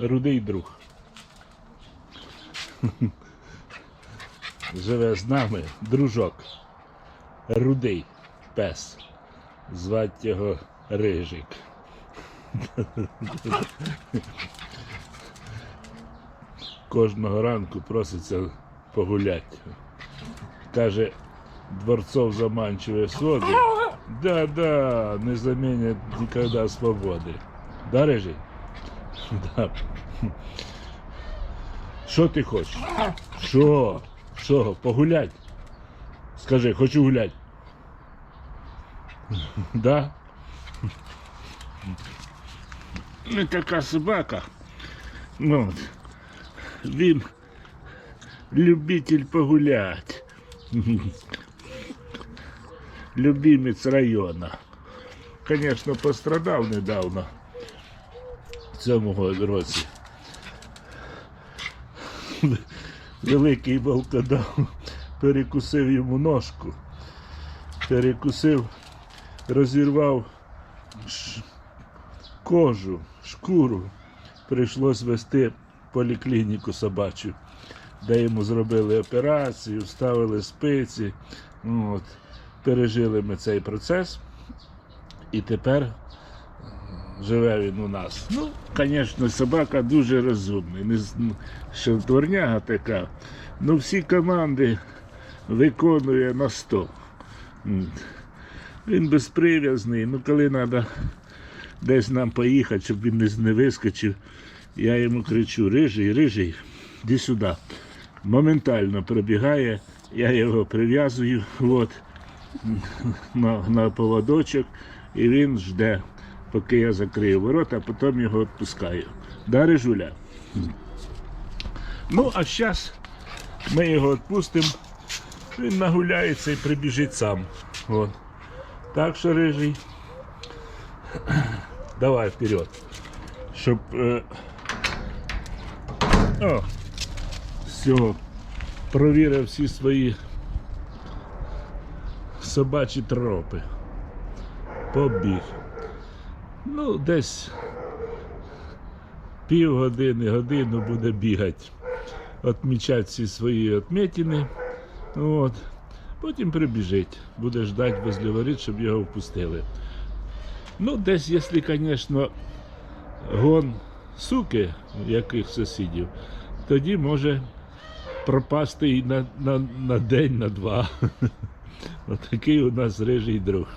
рудий друг. Живе з нами дружок. Рудий пес. Звать його Рижик. Кожного ранку проситься погуляти. Каже, дворцов заманчивые своды. Да, да, не заменят никогда свободы. Да, Рижий? Да. Що ти хочеш? Що? Що? Погулять? Скажи, хочу гулять. Да? Ну, така собака. Ну, він любитель погулять. Любимець района. Конечно, пострадав недавно цьому році. Великий волкодав перекусив йому ножку, перекусив, розірвав кожу, шкуру. Прийшлось вести поліклініку собачу, де йому зробили операцію, вставили спиці. От. Пережили ми цей процес. І тепер живе він у нас. Ну, звісно, собака дуже ну, що дворняга така. Ну, всі команди виконує на 100. Він безприв'язний. Ну, коли треба десь нам поїхати, щоб він не вискочив, я йому кричу: Рижий, рижий, іди сюди. Моментально пробігає, я його прив'язую. От на, на поводочок, і він жде, поки я закрию ворота, а потім його відпускаю. Да, Рижуля? Ну, а зараз ми його відпустимо, він нагуляється і прибіжить сам. От. Так що, рижий, давай вперед. Щоб. Е... О, все, провірив всі свої собачі тропи. Побіг. Ну, десь півгодини, годину буде бігати, відмічати всі свої отметини. От. Потім прибіжить, буде ждати возле воріт, щоб його впустили. Ну, десь, якщо, звісно, гон суки яких сусідів, тоді може пропасти і на, на, на день, на два. Отакий у нас рижий друг.